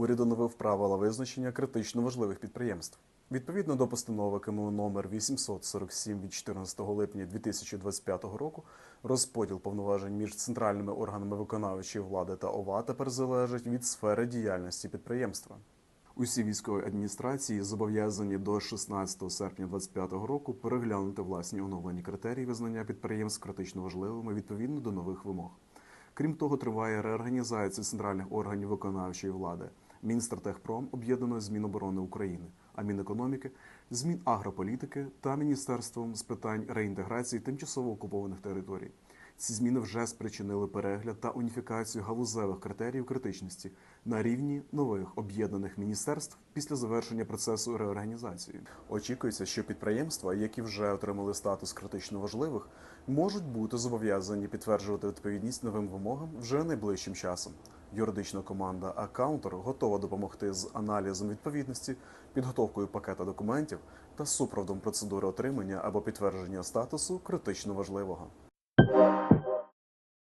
Уряд оновив правила визначення критично важливих підприємств. Відповідно до постанови КМУ номер 847 від 14 липня 2025 року, розподіл повноважень між центральними органами виконавчої влади та ОВА тепер залежить від сфери діяльності підприємства. Усі військові адміністрації зобов'язані до 16 серпня 2025 року переглянути власні оновлені критерії визнання підприємств критично важливими відповідно до нових вимог. Крім того, триває реорганізація центральних органів виконавчої влади. Мінстратегпром об'єднано з Міноборони України, а Мінекономіки з Мінагрополітики та Міністерством з питань реінтеграції тимчасово окупованих територій. Ці зміни вже спричинили перегляд та уніфікацію галузевих критеріїв критичності на рівні нових об'єднаних міністерств після завершення процесу реорганізації. Очікується, що підприємства, які вже отримали статус критично важливих, можуть бути зобов'язані підтверджувати відповідність новим вимогам вже найближчим часом. Юридична команда Аккаунтер готова допомогти з аналізом відповідності, підготовкою пакета документів та супроводом процедури отримання або підтвердження статусу критично важливого.